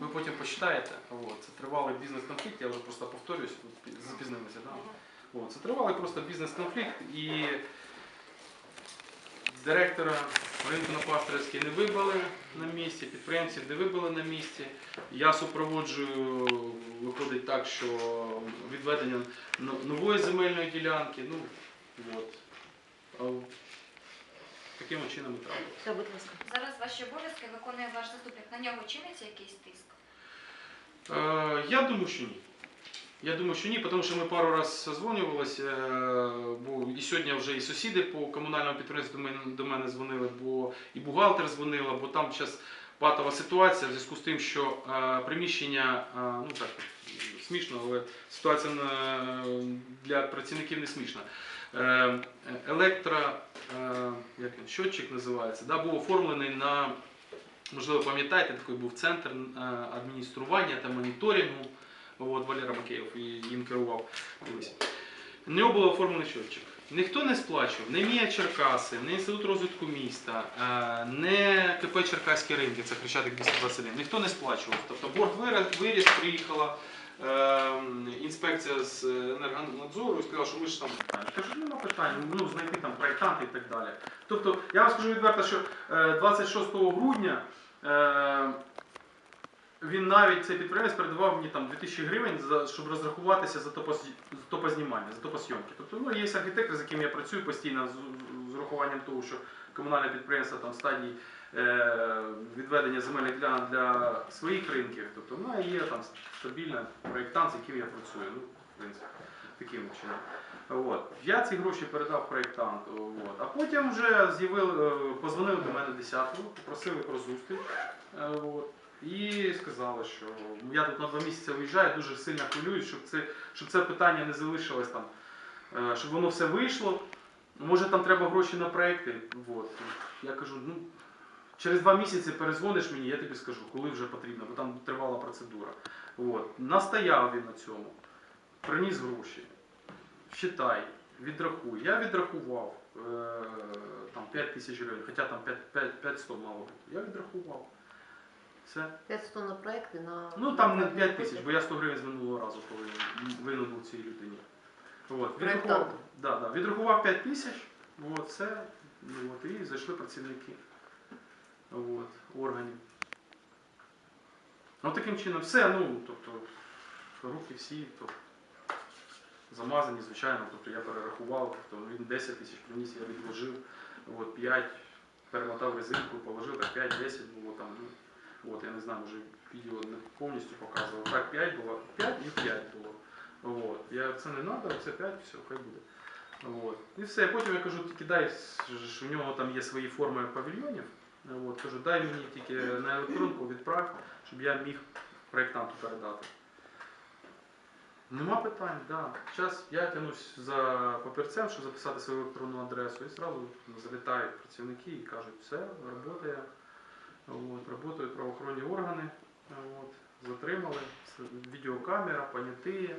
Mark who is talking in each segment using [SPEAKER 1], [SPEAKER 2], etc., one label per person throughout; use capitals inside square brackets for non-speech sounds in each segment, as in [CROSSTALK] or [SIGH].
[SPEAKER 1] Ви потім почитаєте. От, це тривалий бізнес-конфлікт, я вже просто повторююсь, тут запізнилися. Да? От, це тривалий просто бізнес-конфлікт і директора ринку на Пастерській не вибили на місці, підприємців не вибили на місці. Я супроводжую, виходить так, що відведення нової земельної ділянки. Ну, от. Таким чином і трапилося.
[SPEAKER 2] Все, будь ласка.
[SPEAKER 3] Зараз ваші обов'язки виконує ваш заступник. На нього чиниться якийсь тиск?
[SPEAKER 1] Е, Я думаю, що ні. Я думаю, що ні, тому що ми пару разів созвонювалися, е, бо і сьогодні вже і сусіди по комунальному підприємству до мене, дзвонили, бо і бухгалтер дзвонила, бо там зараз патова ситуація в зв'язку з тим, що е, приміщення, е, ну так смішно, але ситуація для працівників не смішна. Е, Електро, е, як він, щотчик називається, да, був оформлений на Можливо, пам'ятаєте, такий був центр е, адміністрування та моніторингу. От Валера Макеєв їм керував колись. Було оформлений щотчик. Ніхто не сплачував, не МІА Черкаси, не Інститут розвитку міста, не КП Черкаські ринки, це Хрещатик 221. Ніхто не сплачував. Тобто борг виріс, приїхала інспекція з енергонадзору і сказала, що ми ж там питання. Кажу, нема питань, ну знайти там проєктанти і так далі. Тобто, я вам скажу відверто, що е, 26 грудня е, він навіть цей підприємець передавав мені там 2000 гривень, щоб розрахуватися за топознімання, за топосйомки. Тобто ну, є архітектор, з яким я працюю постійно з, з урахуванням того, що комунальне підприємство там стадії е, відведення земельних ділянок для своїх ринків. Тобто ну, є там стабільний проєктант, з яким я працюю. Ну, в принципі, таким чином. От. Я ці гроші передав проєктанту. От. А потім вже е, позвонили до мене 10-го, попросили про зустріч. Е, От. І сказали, що я тут на два місяці виїжджаю, дуже сильно хвилююсь, щоб це, щоб це питання не залишилось там, е, щоб воно все вийшло. Може там треба гроші на проекти. От. Я кажу, ну через два місяці перезвониш мені, я тобі скажу, коли вже потрібно, бо там тривала процедура. От. Настояв він на цьому, приніс гроші. Считай, відрахуй. Я відрахував е, там 5 тисяч гривень, хоча там 5, 5, 500 мало бути. Я відрахував. Все.
[SPEAKER 2] 500 на проекти на...
[SPEAKER 1] Ну там не 5 тисяч, бо я 100 гривень з минулого разу коли винен був цій людині. От, відрахував, да, да, відрахував 5 тисяч, от, все, ну, от, і зайшли працівники от, органів. Ну таким чином все, ну, тобто, руки всі, тобто, замазані, звичайно, тобто я перерахував, тобто він 10 тисяч приніс, я відложив, от, 5, перемотав резинку, положив, так 5-10 було там. Ну, От, я не знаю, може відео не повністю показував. Так, 5 було, 5 і 5 було. От. Я це не треба, це 5, все, хай буде. От. І все, потім я кажу, тільки дай, що в нього там є свої форми павільйонів. От, кажу, дай мені тільки на електронку відправ, щоб я міг проєктанту передати. Нема питань, да. Зараз я тянусь за папірцем, щоб записати свою електронну адресу, і одразу залітають працівники і кажуть, все, працює. Працюють правоохоронні органи, от, затримали, відеокамера, поняті,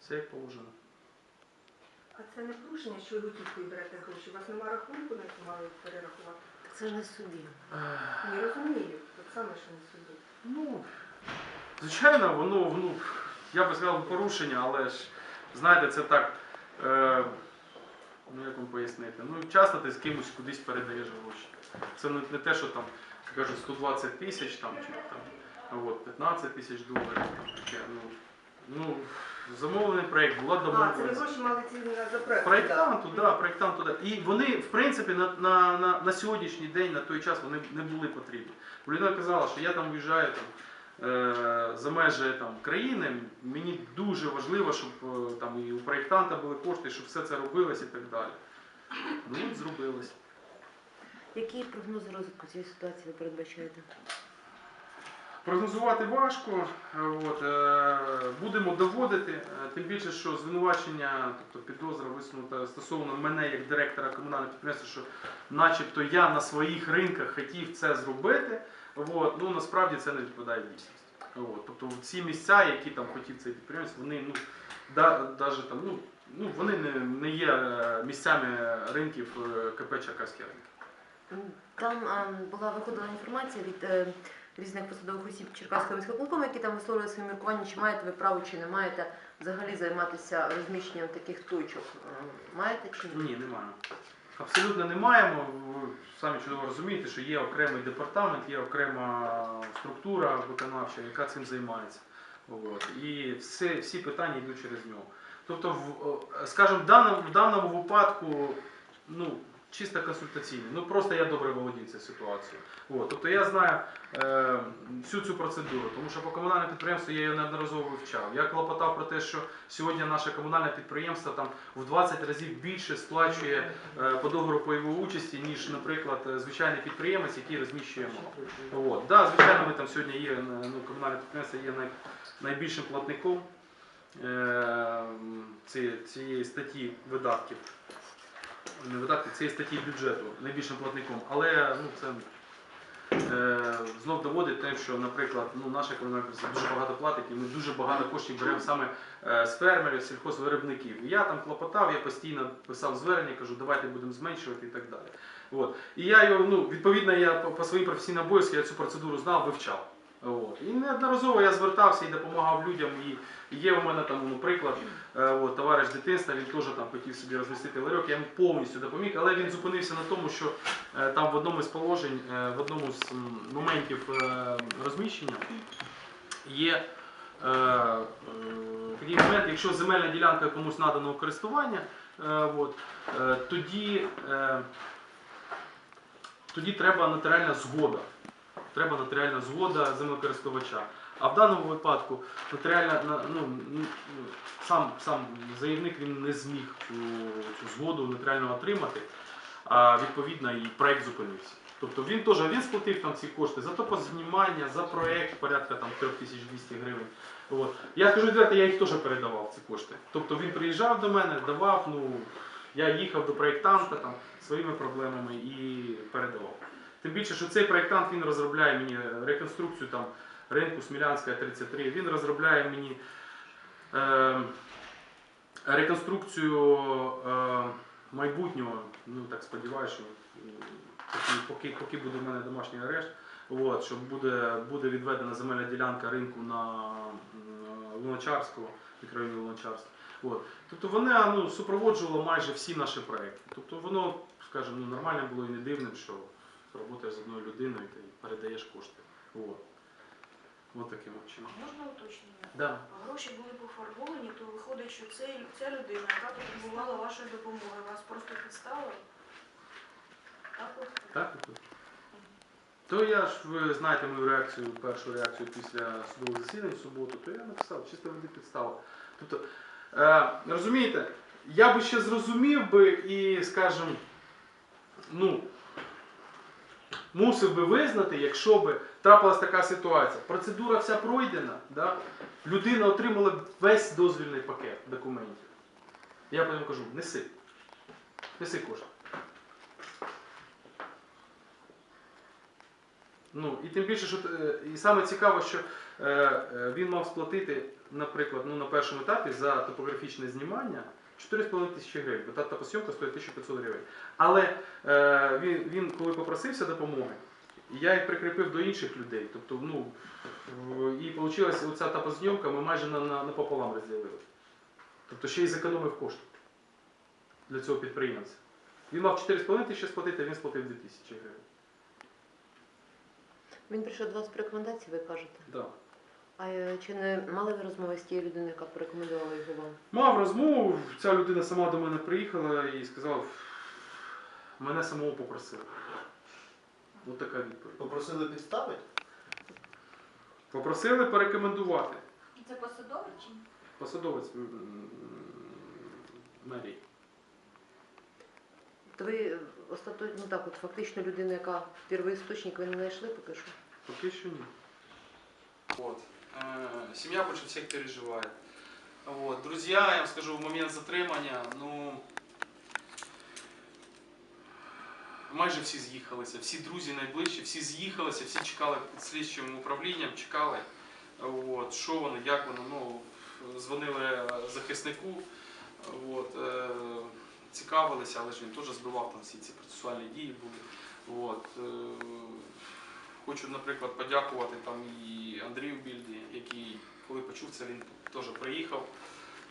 [SPEAKER 1] все як положено.
[SPEAKER 4] А це не порушення, що ви готівкою берете гроші? У вас немає рахунку, на який мали перерахувати?
[SPEAKER 2] Це не собі.
[SPEAKER 4] Не розумію. Так само, що не суді.
[SPEAKER 1] Ну, звичайно, воно, ну, я би сказав, порушення, але ж, знаєте, це так, е, ну як вам пояснити, ну часто ти з кимось кудись передаєш гроші. Це не, не те, що там, кажуть, 120 тисяч там, чи там, от, 15 тисяч доларів. Там, таке, ну, ну, замовлений проєкт, була
[SPEAKER 4] А, це ви
[SPEAKER 1] домовленість.
[SPEAKER 4] гроші мали ці на за проект.
[SPEAKER 1] Проєктанту, да, проєктанту, да. І вони, в принципі, на, на, на, на сьогоднішній день, на той час, вони не були потрібні. Бо людина казала, що я там виїжджаю там, е, за межі там, країни, мені дуже важливо, щоб е, там, і у проєктанта були кошти, щоб все це робилось і так далі. Ну, от зробилось.
[SPEAKER 2] Які прогнози розвитку цієї ситуації ви передбачаєте?
[SPEAKER 1] Прогнозувати важко. е, От, е, будемо доводити, е, тим більше, що звинувачення, тобто підозра висунута стосовно мене як директора комунального підприємства, що начебто я на своїх ринках хотів це зробити. От, ну насправді це не відповідає дійсності. От, тобто ці місця, які там хотів цей підприємець, вони ну, да, даже, там, ну, ну, вони не, не є місцями ринків КП Черкаські ринки.
[SPEAKER 2] Там а, була виходила інформація від різних посадових осіб Черкаського міського які там висловлювали свої міркування, чи маєте ви право, чи не маєте взагалі займатися розміщенням таких точок. Е, Маєте чи ні?
[SPEAKER 1] Ні, немає. Абсолютно не маємо. Ви самі чудово розумієте, що є окремий департамент, є окрема структура виконавча, яка цим займається. От. І все, всі питання йдуть через нього. Тобто, в, скажімо, в даному, в даному випадку, ну, чисто консультаційно. Ну просто я добре володію цією ситуацією. От. Тобто я знаю е, всю цю процедуру, тому що по комунальному підприємству я її неодноразово вивчав. Я клопотав про те, що сьогодні наше комунальне підприємство там в 20 разів більше сплачує е, по договору пайової участі, ніж, наприклад, е, звичайний підприємець, який розміщує мало. От. Да, звичайно, ми там сьогодні є, е, ну, комунальне підприємство є най, найбільшим платником е, цієї статті видатків. Не видатків, цієї статті бюджету найбільшим платником. Але ну, це е, знов доводить те, що, наприклад, ну, наша підприємство дуже багато платить, і ми дуже багато коштів беремо саме е, з фермерів, сільхозвиробників. Я там клопотав, я постійно писав звернення, кажу, давайте будемо зменшувати і так далі. От. І я його, ну, відповідно, я по, по своїм професійним обов'язкам цю процедуру знав, вивчав. От. І неодноразово я звертався і допомагав людям. І є у мене там, ну, приклад, е, от, товариш дитинства, він теж там хотів собі розмістити ларьок, я йому повністю допоміг, але він зупинився на тому, що е, там в одному з положень, е, в одному з моментів розміщення є такий момент, якщо земельна ділянка комусь надана у користування, от, тоді, тоді треба нотаріальна згода. Треба нотаріальна згода землекористувача. А в даному випадку нотаріальна, ну, сам, сам заявник він не зміг цю, цю згоду нотаріально отримати, а відповідно і проект зупинився. Тобто він теж він сплатив там ці кошти за топознімання, за проект порядка там 3200 гривень. От. Я скажу я їх теж передавав ці кошти. Тобто він приїжджав до мене, давав, ну я їхав до проєктанта там своїми проблемами і передавав. Тим більше, що цей проєктант він розробляє мені реконструкцію там ринку Смілянська 33, він розробляє мені е, реконструкцію е, майбутнього, ну так сподіваюся, що поки, поки, поки буде в мене домашній арешт, от, що буде, буде відведена земельна ділянка ринку на м, Луначарського, мікрорайоні Луначарського. От. Тобто вона ну, супроводжувала майже всі наші проекти. Тобто воно, скажімо, ну, нормально було і не дивним, що працюєш з одною людиною ти передаєш кошти. От. От таким чином.
[SPEAKER 5] Можна уточнення?
[SPEAKER 1] Да.
[SPEAKER 5] Гроші були пофарбовані, то виходить, що цей, ця людина, яка потребувала вашої допомоги, вас просто підставила? Так от?
[SPEAKER 1] Так? от. То я ж, ви знаєте мою реакцію, першу реакцію після судового засідання в суботу, то я написав, чисто води підстава. Тобто, е, розумієте, я би ще зрозумів би і, скажімо, ну, мусив би визнати, якщо би трапилась така ситуація. Процедура вся пройдена, да? людина отримала весь дозвільний пакет документів. Я потім кажу, неси. Неси кошти. Ну, і тим більше, що е, і саме цікаво, що е, е, він мав сплатити, наприклад, ну, на першому етапі за топографічне знімання 4,5 тисячі гривень, бо та топосйомка стоїть 1500 гривень. Але е, він, він, коли попросився допомоги, я їх прикріпив до інших людей. Тобто, ну, в- і вийшла оця топозйомка, ми майже на, на, напополам розділили. Тобто ще й зекономив кошти для цього підприємця. Він мав 4,5 тисячі сплатити, а він сплатив 2 тисячі гривень.
[SPEAKER 2] Він прийшов до вас по рекомендації, ви кажете.
[SPEAKER 1] Да.
[SPEAKER 2] А е, чи не мали ви розмови з тією людиною, яка порекомендувала його вам?
[SPEAKER 1] Мав розмову, ця людина сама до мене приїхала і сказала, мене самого попросили. Ось така відповідь.
[SPEAKER 6] Попросили підставити?
[SPEAKER 1] Попросили порекомендувати.
[SPEAKER 3] Це посадовий чи ні?
[SPEAKER 1] Посадовець м, мерії.
[SPEAKER 2] То ви остаточно, ну так, от фактично людина, яка первоісточник, ви не знайшли поки що?
[SPEAKER 1] Поки що ні. Вот. Э, Семья больше всех переживает. Вот. Друзья, я вам скажу, в момент затримання, ну. Майже всі з'їхалися, всі друзі найближчі, всі з'їхалися, всі чекали під слідчим управлінням, чекали, от, що воно, як воно, ну, дзвонили захиснику, от, е, цікавилися, але ж він теж збивав там всі ці процесуальні дії були. От, е, Хочу, наприклад, подякувати там і Андрію Більді, коли почув це, він теж приїхав,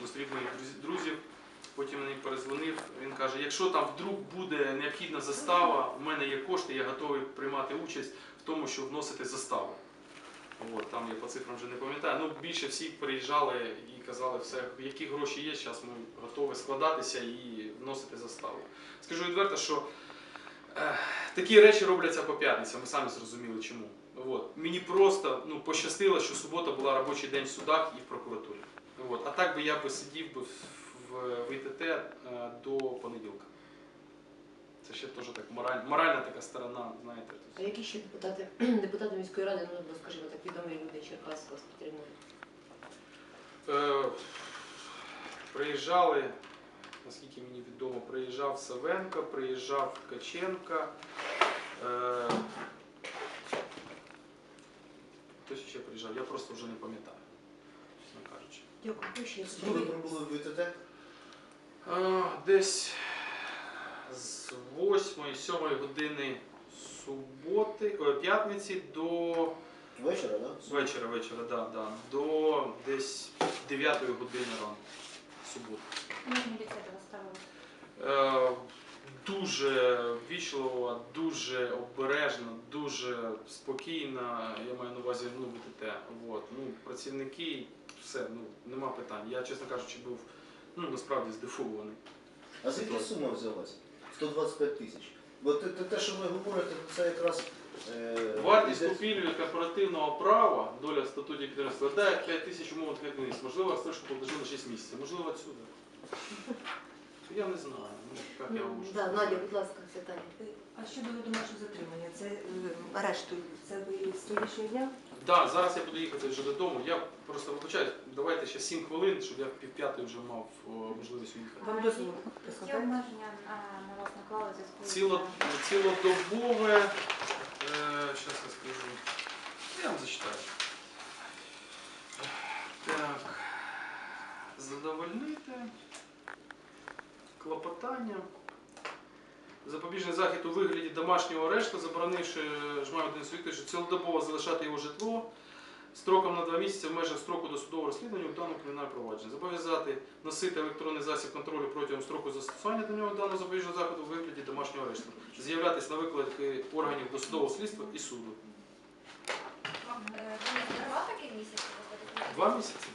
[SPEAKER 1] зустрів моїх друзів. Потім мені перезвонив. Він каже: якщо там вдруг буде необхідна застава, у мене є кошти, я готовий приймати участь в тому, щоб вносити заставу. От, там я по цифрам вже не пам'ятаю. Ну, більше всі приїжджали і казали, все, які гроші є, зараз ми готові складатися і вносити заставу. Скажу відверто, що такі речі робляться по п'ятницям, ми самі зрозуміли чому. От. Мені просто ну, пощастило, що субота була робочий день в судах і в прокуратурі. От. А так би я би сидів би в, ІТТ е, до понеділка. Це ще теж так мораль, моральна така сторона, знаєте.
[SPEAKER 2] А які ще депутати, [CLEARS THROAT] депутати міської ради, ну, скажімо так, відомі люди Черкас вас підтримують?
[SPEAKER 1] Е, приїжджали, наскільки мені відомо, приїжджав Савенко, приїжджав Ткаченко. Е, хтось ще приїжджав, я просто вже не пам'ятаю, чесно кажучи.
[SPEAKER 2] Дякую. Ще
[SPEAKER 6] Коли ви прибули в ВТТ?
[SPEAKER 1] Е, десь з 8-7 години суботи, о, п'ятниці до
[SPEAKER 6] Вечора, так?
[SPEAKER 1] Вечора, вечора, да, да, до десь 9 години ранку суботи. Е, Дуже ввічливо, дуже обережно, дуже спокійно, я маю на увазі ну, ВТТ. От. Ну, працівники, все, ну, нема питань. Я, чесно кажучи, був ну, насправді здивований.
[SPEAKER 6] А звідки сума взялась? 125 тисяч. Бо те, те, те, що ви говорите, це якраз... Е,
[SPEAKER 1] Вартість
[SPEAKER 6] іде-
[SPEAKER 1] купівлі корпоративного права, доля статуті підприємства, складає 5 тисяч умовних одиниць. Можливо, стрижку положили на 6 місяців, можливо, отсюди. Я не знаю, ну, як я вам можу
[SPEAKER 2] Да,
[SPEAKER 1] сказати.
[SPEAKER 2] Надя, будь ласка, Святаня.
[SPEAKER 4] А щодо домашнього затримання, це е, арешту, це ви з сьогоднішнього дня?
[SPEAKER 1] Так, зараз я буду їхати вже додому. Я просто вибачаюсь, давайте ще 7 хвилин, щоб я в пів п'ятої вже мав о, можливість уїхати.
[SPEAKER 4] Вам дозвіл
[SPEAKER 3] Які обмеження а, на вас наклали в зв'язку з
[SPEAKER 1] Ціло, цілодобове, е, зараз я скажу. Я вам зачитаю. Так. Задовольнити. Клопотання. Запобіжний захід у вигляді домашнього арешту, заборонивши Жмаю Денису Вікторовичу цілодобово залишати його житло строком на два місяці в межах строку досудового розслідування у даному кримінальному провадженні. Зобов'язати носити електронний засіб контролю протягом строку застосування до нього даного запобіжного заходу у вигляді домашнього арешту. З'являтися на виклики органів досудового слідства і суду.
[SPEAKER 3] Вам, е, два місяці?
[SPEAKER 1] Два місяці?